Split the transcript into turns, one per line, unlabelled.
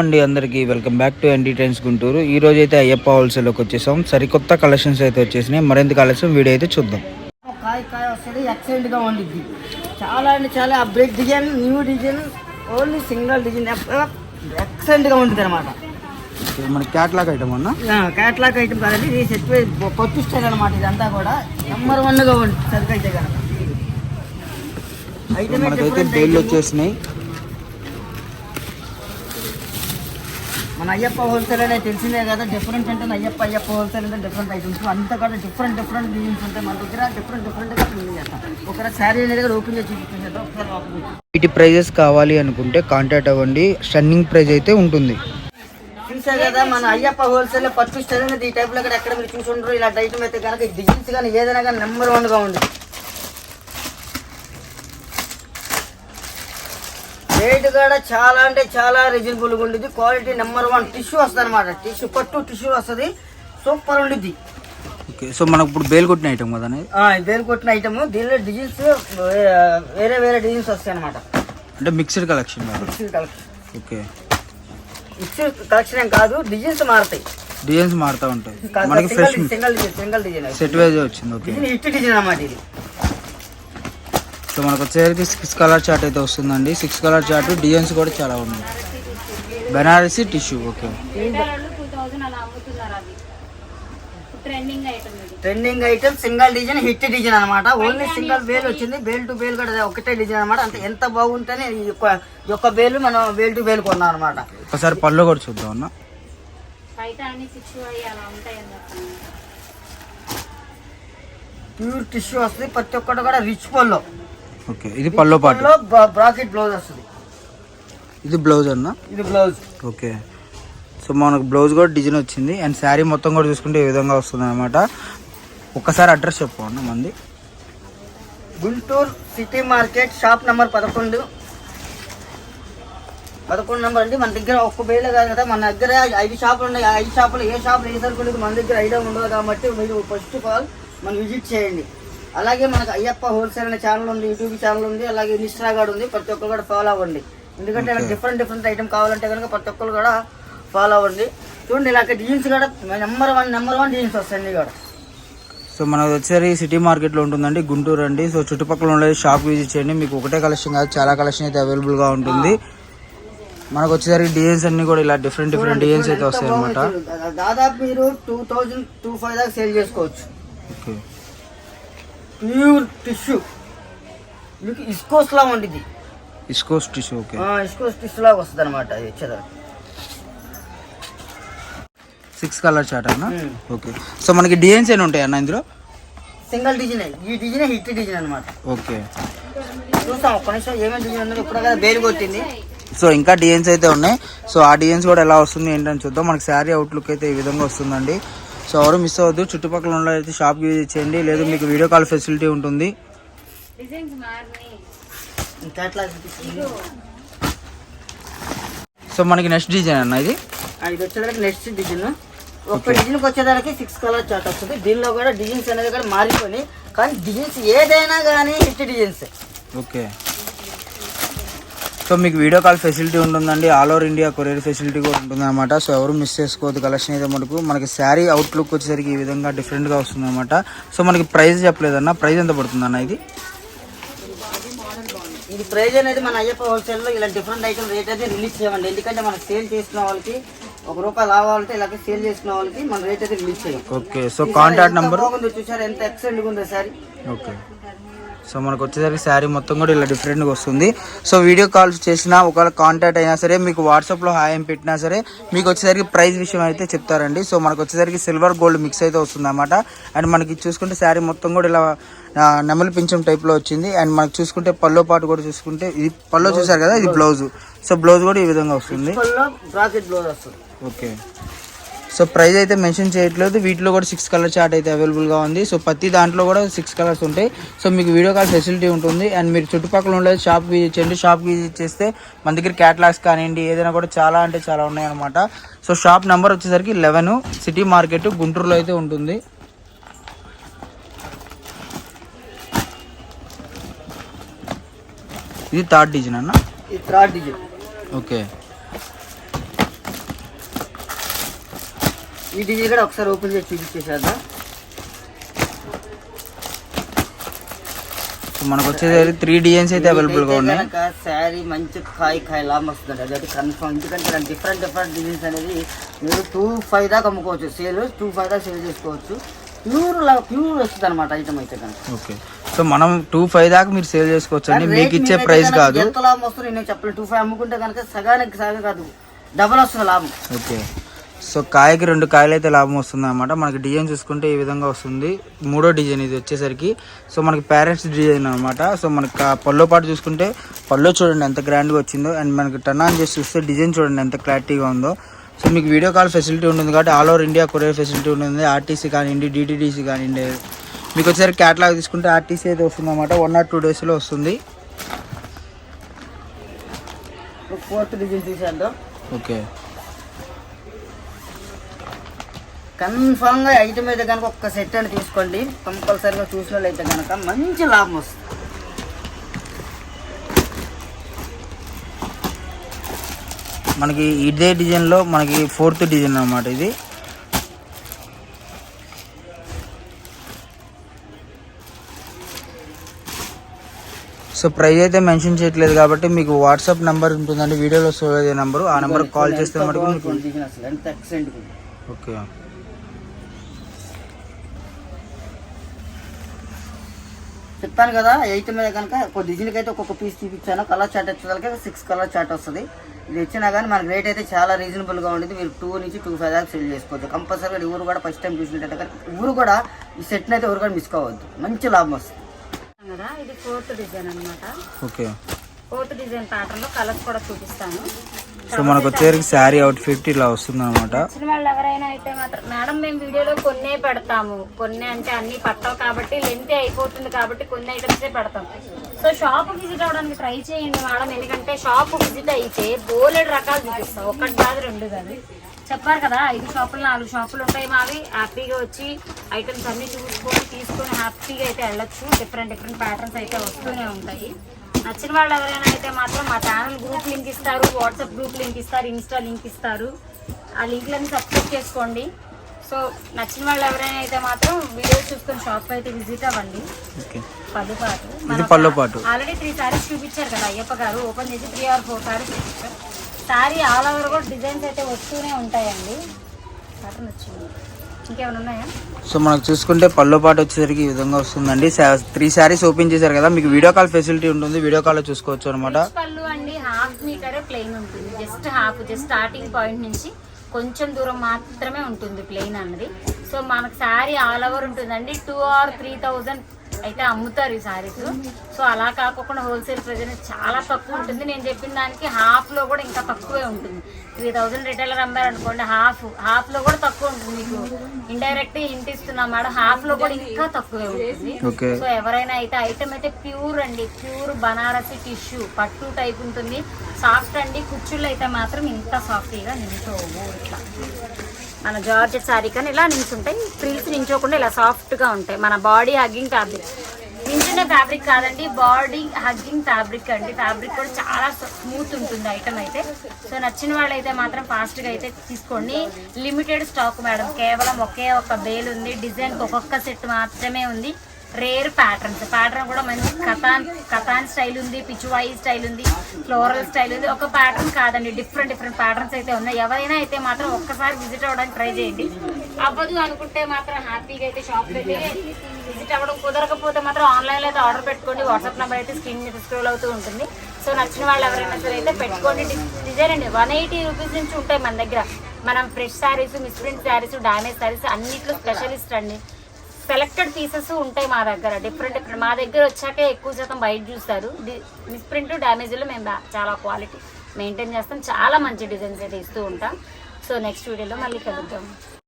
అండి అందరికీ. Welcome back to ND trains Guntur. ఈ రోజు అయితే అయ్యప్ప హోల్సేల్కి వచ్చేసాం. సరికొత్త కలెక్షన్స్ అయితే వచ్చేసినాయి. మరింత కలెక్షన్ వీడియో అయితే చూద్దాం.
కాయ కాయ వస్తుంది ఎక్సలెంట్గా ఉండిద్ది. చాలా అంటే చాలా update design new design only single design ఎక్సలెంట్గా ఉంటుంది అనమాట
మన క్యాట్లాగ్ ఐటమ్ అన్న?
క్యాట్లాగ్ ఐటమ్ కాదండి ఇది సెట్ కొత్త స్టైల్ అనమాట ఇదంతా కూడా. నెంబర్ వన్గా ఉంటుంది అయితే కనుక. ఐటమ్
మనకైతే బెయిల్ వచ్చేసినాయి.
మన అయ్యప్ప హోల్సేల్ అనేది తెలిసిందే కదా డిఫరెంట్ అంటే అయ్యప్ప అయ్యప్ప హోల్సేల్ అంటే డిఫరెంట్ ఐటమ్స్ అంతా కూడా డిఫరెంట్ డిఫరెంట్ డిజైన్స్ ఉంటాయి. మన దగ్గర డిఫరెంట్ డిఫరెంట్గా క్లీన్ చేస్తాం. ఒకసారి శారీ అనేది కూడా ఓపెన్ చేసి చూపించేద్దాం ఒకసారి
వీటి ప్రైజెస్ కావాలి అనుకుంటే కాంటాక్ట్ అవ్వండి. స్టన్నింగ్ ప్రైజ్ అయితే ఉంటుంది.
చూసా కదా మన అయ్యప్ప హోల్సేల్ పట్టు స్టైల్ అనేది ఈ టైప్లో కూడా ఎక్కడ మీరు చూసి ఉండరు ఇలాంటి ఐటమ్ అయితే కనుక డిజైన్స్ కానీ ఏదైనా కానీ నెంబర్ వన్గా ఉంది రేట్ కూడా చాలా అంటే చాలా రీజనబుల్గా ఉంటుంది క్వాలిటీ నెంబర్ వన్ టిష్యూ వస్తుంది అనమాట టిష్యూ పట్టు టిష్యూ వస్తుంది. సూపర్ ఉండిద్ది.
ఓకే సో మనకు ఇప్పుడు బేల్ కొట్టిన ఐటమ్ కదా
దేని కొట్టిన ఐటమ్ దీనిలో డిజైన్స్ వేరే వేరే డిజైన్స్ వస్తాయి అనమాట
అంటే mixed collection
mixed collection
okay
mixed collection ఏం కాదు డిజైన్స్ మారుతాయి.
డిజైన్స్ మారుతూ ఉంటాయి. మనకి fresh
single design single design
set wise వచ్చింది ఓకే
హిట్ డిజైన్ అన్నమాట ఇది.
సో మనకు వచ్చేసరికి సిక్స్ కలర్ చార్ట్ అయితే వస్తుందండి. సిక్స్ కలర్ చార్ట్ డిజైన్స్ కూడా చాలా ఉన్నాయి. Banarasi tissue okay
trending item
single design hit design అనమాట ఓన్లీ సింగల్ బేల్ వచ్చింది. బేల్ టు బేల్ కూడా ఒకటే డిజైన్ అనమాట అంటే ఎంత బాగుంటేనే ఈ యొక్క బేల్ మనం బేల్ టు బేల్ కొన్నాం అనమాట
ఒకసారి పళ్ళు కూడా చూద్దాం అన్న.
ప్యూర్ టిష్యూ వస్తుంది. ప్రతి ఒక్కటి కూడా రిచ్ పల్లో
ఓకే ఇది పల్లో పాటు.
బ్రాకెట్ బ్లౌజ్ వస్తుంది.
ఇది బ్లౌజ్ అన్న?
ఇది బ్లౌజ్
ఓకే. సో మనకు బ్లౌజ్ కూడా డిజైన్ వచ్చింది. అండ్ శారీ మొత్తం కూడా చూసుకుంటే ఈ విధంగా వస్తుంది అనమాట ఒక్కసారి అడ్రస్ చెప్పు అన్న మంది.
Guntur city market shop number పదకొండు. పదకొండు నెంబర్ అండి. మన దగ్గర ఒక్క బేలే కాదు కదా. మన దగ్గర ఐదు షాపులు ఉన్నాయి. ఐదు షాపులు ఏ షాపులు ఏ సరుకులు మన దగ్గర ఐడియా ఉండదు కాబట్టి మీరు ఫస్ట్ ఆఫ్ ఆల్ మనం విజిట్ చేయండి. అలాగే మనకు అయ్యప్ప హోల్సేల్ అనే ఛానల్ ఉంది యూట్యూబ్ ఛానల్ ఉంది అలాగే ఇన్స్టాగ్రామ్ ఉంది. ప్రతి ఒక్కరు కూడా ఫాలో అవ్వండి. ఎందుకంటే ఇలా డిఫరెంట్ డిఫరెంట్ ఐటమ్ కావాలంటే కనుక ప్రతి ఒక్కరు కూడా ఫాలో అవ్వండి. చూడండి ఇలాగ డిజైన్స్ కూడా number one number one designs వస్తాయి అన్ని కూడా
సో మనకు వచ్చేసరికి సిటీ మార్కెట్లో ఉంటుందండి గుంటూరు అండి. సో చుట్టుపక్కల ఉండే షాప్ విజిట్ చేయండి. మీకు ఒకటే కలెక్షన్ కాదు చాలా కలెక్షన్ అయితే అవైలబుల్గా ఉంటుంది. మనకు వచ్చేసరికి డిజైన్స్ అన్ని కూడా ఇలా డిఫరెంట్ డిఫరెంట్ డిజైన్స్ అయితే వస్తాయి అనమాట
దాదాపు మీరు టూ థౌజండ్ టూ ఫైవ్ దాకా సేల్ చేసుకోవచ్చు.
Okay
pure tissue. మీకు ఇస్కోస్ లా ఉండిద్ది.
ఇస్కోస్ టిష్యూ ఓకే.
ఆ, ఇస్కోస్ టిష్యూ లాగా వస్తుంది అనమాట అది వచ్చేదాకా
సిక్స్ కలర్ చార్ట్ అన్న? ఓకే. సో మనకి డిజైన్స్ ఏమి ఉంటాయి అన్న ఇందులో?
సింగిల్ డిజైన్ ఈ డిజైన్ హిట్ డిజైన్ అనమాట
ఓకే.
చూస్తాం ఒక్క నిమిషం ఏమేమి డిజైన్ ఉందో ఇప్పుడు కదా బేలు కొట్టింది
సో ఇంకా డిజైన్స్ అయితే ఉన్నాయి. సో ఆ డిజైన్స్ కూడా ఎలా వస్తుంది ఏంటని చూద్దాం. మనకి శారీ అవుట్లుక్ అయితే ఈ విధంగా వస్తుందండి. సో ఎవరు మిస్ అవ్వద్దు. చుట్టుపక్కల ఉన్న అయితే షాప్కి విజిట్ చేయండి. లేదు మీకు వీడియో కాల్ ఫెసిలిటీ ఉంటుంది. సో మనకి నెక్స్ట్ డిజైన్ అన్న ఇది.
ఇది వచ్చేదానికి నెక్స్ట్ డిజైన్ ఒక్క డిజైన్కి వచ్చేదానికి సిక్స్ కలర్ చార్ట్ వస్తుంది. దీనిలో కూడా డిజైన్స్ అనేది కూడా మారిపోయి కానీ డిజైన్స్ ఏదైనా కానీ హిట్ డిజైన్స్
ఓకే సో మీకు వీడియో కాల్ ఫెసిలిటీ ఉంటుందండి. All over India courier facility కూడా ఉంటుంది అనమాట సో ఎవరు మిస్ చేసుకోవద్దు కలెక్షన్ అయితే మనకు మనకి శారీ అవుట్లుక్ వచ్చేసరికి ఈ విధంగా డిఫరెంట్గా వస్తుంది అనమాట సో మనకి ప్రైస్ చెప్పలేదన్న ప్రైస్ ఎంత పడుతుంది అన్న ఇది?
ఇది ప్రైజ్ అనేది మన అయ్యప్ప హోల్సేల్లో ఇలా డిఫరెంట్ ఐటమ్ రేట్ అయితే రిలీజ్ చేయండి ఎందుకంటే మనం సేల్ చేసుకున్న వాళ్ళకి ఒక రూపాయి లావాలంటే ఇలాగే సేల్ చేసుకున్న వాళ్ళకి మన రేట్ అయితే రిలీజ్ చేయం.
ఓకే సో కాంటాక్ట్ నెంబర్
చూసారు? ఎంత ఎక్సలెంట్ ఉందో సారీ.
ఓకే సో మనకు వచ్చేసరికి శారీ మొత్తం కూడా ఇలా డిఫరెంట్గా వస్తుంది. సో వీడియో కాల్స్ చేసినా ఒకవేళ కాంటాక్ట్ అయినా సరే మీకు వాట్సాప్లో హాయ్ అని పెట్టినా సరే మీకు వచ్చేసరికి ప్రైస్ విషయం అయితే చెప్తారండి. సో మనకు వచ్చేసరికి సిల్వర్ గోల్డ్ మిక్స్ అయితే వస్తుంది అనమాట అండ్ మనకి చూసుకుంటే శారీ మొత్తం కూడా ఇలా నెమలి పింఛం టైప్లో వచ్చింది. అండ్ మనకు చూసుకుంటే పల్లో పాటు కూడా చూసుకుంటే ఇది పల్లో చూసారు కదా ఇది బ్లౌజ్ సో బ్లౌజ్ కూడా ఈ విధంగా వస్తుంది. ఓకే. సో ప్రైస్ అయితే మెన్షన్ చేయట్లేదు. వీటిలో కూడా సిక్స్ కలర్ చార్ట్ అయితే అవైలబుల్గా ఉంది. సో ప్రతి దాంట్లో కూడా సిక్స్ కలర్స్ ఉంటాయి. సో మీకు వీడియో కాల్ ఫెసిలిటీ ఉంటుంది. అండ్ మీరు చుట్టుపక్కల ఉండే షాప్ విజిట్ చేయండి షాప్ విజిట్ చేస్తే మన దగ్గర క్యాటలాగ్స్ కానివ్వండి ఏదైనా కూడా చాలా అంటే చాలా ఉన్నాయన్నమాట. సో షాప్ నెంబర్ వచ్చేసరికి లెవెన్ సిటీ మార్కెట్ గుంటూరులో అయితే ఉంటుంది. ఇది థర్డ్ డిజైన్ అన్న?
థర్డ్ డిజైన్
ఓకే
ఈ డిజైన్ కూడా ఒకసారి ఓపెన్ చేసి చూపించేసేద్దాం.
మనకు వచ్చేసరికి త్రీ డిజైన్స్ అయితే అవైలబుల్గా ఉన్నాయి.
శారీ మంచి కాయ కాయ లాభం వస్తుంది అది కన్ఫర్మ్ ఎందుకంటే డిఫరెంట్ డిఫరెంట్ డిజైన్స్ అనేది మీరు టూ ఫైవ్ దాకా అమ్ముకోవచ్చు. సేల్ టూ ఫైవ్ దాకా సేల్ చేసుకోవచ్చు. ప్యూర్ ప్యూర్ వస్తుంది అనమాట ఐటమ్ అయితే కనుక.
ఓకే సో మనం టూ ఫైవ్ దాకా మీరు సేల్ చేసుకోవచ్చు అండి. మీకు ఇచ్చే ప్రైస్ కాదు.
ఎంత లాభం వస్తుంది నేను చెప్పలేదు టూ ఫైవ్ అమ్ముకుంటే కనుక సగానికి సగం కాదు. డబల్ వస్తుంది లాభం.
ఓకే సో కాయకి రెండు కాయలు అయితే లాభం వస్తుంది అనమాట మనకి డిజైన్ చూసుకుంటే ఈ విధంగా వస్తుంది. మూడో డిజైన్ ఇది వచ్చేసరికి. సో మనకి ప్యారెంట్స్ డిజైన్ అనమాట సో మనకి పల్లో పాటు చూసుకుంటే పల్లో చూడండి ఎంత గ్రాండ్గా వచ్చిందో. అండ్ మనకి టర్న్ ఆన్ చేసి చూస్తే డిజైన్ చూడండి ఎంత క్లారిటీగా ఉందో. సో మీకు వీడియో కాల్ ఫెసిలిటీ ఉంటుంది కాబట్టి all over India courier facility ఉంటుంది. ఆర్టీసీ కానివ్వండి డిటీడీసీ కానివ్వండి. మీకు వచ్చేసరికి క్యాటలాగ్ తీసుకుంటే ఆర్టీసీ అయితే వస్తుంది అనమాట వన్ ఆర్ టూ డేస్లో వస్తుంది.
ఫోర్త్ డిజైన్ చూసేద్దాం.
ఓకే
కన్ఫామ్గా ఐటమ్ అయితే కనుక ఒక్క సెట్ అని తీసుకోండి కంపల్సరీగా చూసిన అయితే కనుక మంచి లాభం వస్తుంది.
మనకి ఇదే డిజైన్లో మనకి ఫోర్త్ డిజైన్ అన్నమాట ఇది. సో ప్రైస్ అయితే మెన్షన్ చేయట్లేదు కాబట్టి మీకు వాట్సాప్ నెంబర్ ఉంటుందండి వీడియోలో అయ్యే నెంబర్. ఆ నెంబర్ కాల్ చేస్తే మటుకు ఓకే.
చెప్పాను కదా ఎయిట్ మీద కనుక ఒక డిజైన్కి అయితే ఒక్కొక్క పీస్ చూపించాను. కలర్ చార్ట్ వచ్చేసరికి సిక్స్ కలర్ చార్ట్ వస్తుంది. ఇది వచ్చినా కానీ మనకి రేట్ అయితే చాలా రీజనబుల్గా ఉంటుంది. మీరు టూ నుంచి టూ ఫైవ్ దాకా సెల్ చేసుకోవచ్చు. కంపల్సరీగా ఊరు కూడా ఫస్ట్ టైం చూసినట్టయితే కనుక ఊరు కూడా ఈ సెట్ని అయితే ఊరు కూడా మిస్ కావద్దు. మంచి లాభం వస్తుంది.
కదా ఇది ఫోర్త్ డిజైన్ అన్నమాట.
ఓకే
ఫోర్త్ డిజైన్ ప్యాటర్న్లో కలర్స్ కూడా చూపిస్తాను.
సో మనకు వచ్చేసరికి శారీ అవుట్ ఫిట్ ఇలా వస్తుంది అనమాట
వాళ్ళు ఎవరైనా అయితే మాత్రం మేడం మేము వీడియోలో కొన్నే పెడతాము. కొన్ని అంటే అన్ని పట్టవు కాబట్టి లెంత్ అయిపోతుంది కాబట్టి కొన్ని ఐటమ్స్ పెడతాం. సో షాప్ విజిట్ అవడానికి ట్రై చేయండి మేడం. ఎందుకంటే షాప్ విజిట్ అయితే బోలెడు రకాలు చూపిస్తాం. ఒకటి కాదు రెండు కాదు. చెప్పారు కదా ఐదు షాపులు నాలుగు షాపులు ఉంటాయి మావి. హ్యాపీగా వచ్చి ఐటమ్స్ అన్ని చూసుకొని తీసుకొని హ్యాపీగా అయితే వెళ్ళొచ్చు. డిఫరెంట్ డిఫరెంట్ ప్యాటర్న్స్ అయితే వస్తూనే ఉంటాయి. నచ్చిన వాళ్ళు ఎవరైనా అయితే మాత్రం మా ఛానల్ గ్రూప్ లింక్ ఇస్తారు వాట్సాప్ గ్రూప్ లింక్ ఇస్తారు ఇన్స్టా లింక్ ఇస్తారు. ఆ లింక్లన్నీ సబ్స్క్రైబ్ చేసుకోండి. సో నచ్చిన వాళ్ళు ఎవరైనా అయితే మాత్రం వీడియో చూసుకొని షాప్ అయితే విజిట్ అవ్వండి. పళ్ళు పాటు.
పళ్ళు పాటు.
ఆల్రెడీ త్రీ సారీస్ చూపించారు కదా అయ్యప్ప గారు. ఓపెన్ చేసి త్రీ ఆర్ ఫోర్ సారీస్ చూపించారు. సారీ ఆల్ ఓవర్ కూడా డిజైన్స్ అయితే వస్తూనే ఉంటాయండి. ప్యాటర్న్ వచ్చింది.
సో మనకు చూసుకుంటే పళ్ళు పాటు వచ్చేసరికి ఈ విధంగా వస్తుందండి. త్రీ శారీస్ ఓపెన్ చేశారు కదా మీకు వీడియో కాల్ ఫెసిలిటీ ఉంటుంది వీడియో కాల్లో చూసుకోవచ్చు అనమాట
పళ్ళు అండి హాఫ్ మీటర్ ప్లెయిన్ ఉంటుంది. Just half just starting point నుంచి కొంచెం దూరం మాత్రమే ఉంటుంది ప్లెయిన్ అన్నది. సో మనకు శారీ ఆల్ ఓవర్ ఉంటుందండి. టూ ఆర్ త్రీ థౌజండ్ అయితే అమ్ముతారు ఈ శారీస్. సో అలా కాకుండా హోల్సేల్ ప్రైస్ చాలా తక్కువ ఉంటుంది. నేను చెప్పిన దానికి హాఫ్లో కూడా ఇంకా తక్కువే ఉంటుంది. త్రీ థౌజండ్ రిటైలర్ అమ్మారు అనుకోండి హాఫ్ హాఫ్లో కూడా తక్కువ ఉంటుంది మీకు. ఇండైరెక్ట్ ఇంటి ఇస్తున్నాం మేడం హాఫ్లో కూడా ఇంకా తక్కువే ఉంటుంది. సో ఎవరైనా అయితే ఐటమ్ అయితే ప్యూర్ అండి ప్యూర్ బనారసి టిష్యూ పట్టు టైప్ ఉంటుంది. సాఫ్ట్ అండి కుచ్చుళ్ళు అయితే మాత్రం ఇంత సాఫ్టీగా నించోవు ఇట్లా. మన జార్జెట్ శారీ కానీ ఇలా నించుంటాయి? ఫ్రిల్స్ నించోకుండా ఇలా సాఫ్ట్గా ఉంటాయి. మన బాడీ హగ్గింగ్ ఫ్యాబ్రిక్. నించునే ఫ్యాబ్రిక్ కాదండి బాడీ హగ్గింగ్ ఫ్యాబ్రిక్ అండి. ఫ్యాబ్రిక్ కూడా చాలా స్మూత్ ఉంటుంది ఐటమ్ అయితే. సో నచ్చిన వాళ్ళైతే మాత్రం ఫాస్ట్గా అయితే తీసుకోండి. Limited stock madam. కేవలం ఒకే ఒక బేల్ ఉంది. డిజైన్కి ఒక్కొక్క సెట్ మాత్రమే ఉంది. రేర్ ప్యాటర్న్స్ ప్యాటర్న్ కూడా మంచి కథాన్ కథాన్ స్టైల్ ఉంది పిచువాయి స్టైల్ ఉంది ఫ్లోరల్ స్టైల్ ఉంది. ఒక ప్యాటర్న్ కాదండి డిఫరెంట్ డిఫరెంట్ ప్యాటర్న్స్ అయితే ఉన్నాయి. ఎవరైనా అయితే మాత్రం ఒక్కసారి విజిట్ అవ్వడానికి ట్రై చేయండి. అవ్వదు అనుకుంటే మాత్రం హ్యాపీగా అయితే షాప్ అయితే విజిట్ అవ్వడం కుదరకపోతే మాత్రం ఆన్లైన్లో అయితే ఆర్డర్ పెట్టుకోండి. వాట్సాప్ నెంబర్ అయితే స్క్రీన్ మీద స్క్రోల్ అవుతూ ఉంటుంది. సో నచ్చిన వాళ్ళు ఎవరైనా సరే అయితే పెట్టుకోండి. డిజైన్ అండి వన్ ఎయిటీ రూపీస్ నుంచి ఉంటాయి మన దగ్గర. మనం fresh saris misprint saris damage saris అన్నిట్లో స్పెషలిస్ట్ అండి. సెలెక్టెడ్ పీసెస్ ఉంటాయి మా దగ్గర. డిఫరెంట్ డిఫరెంట్ మా దగ్గర వచ్చాక ఎక్కువ శాతం బయట చూస్తారు. మిస్ప్రింట్ డ్యామేజ్లో మేము చాలా క్వాలిటీ మెయింటైన్ చేస్తాం. చాలా మంచి డిజైన్స్ అయితే ఇస్తూ ఉంటాం. సో నెక్స్ట్ వీడియోలో మళ్ళీ కలుద్దాం.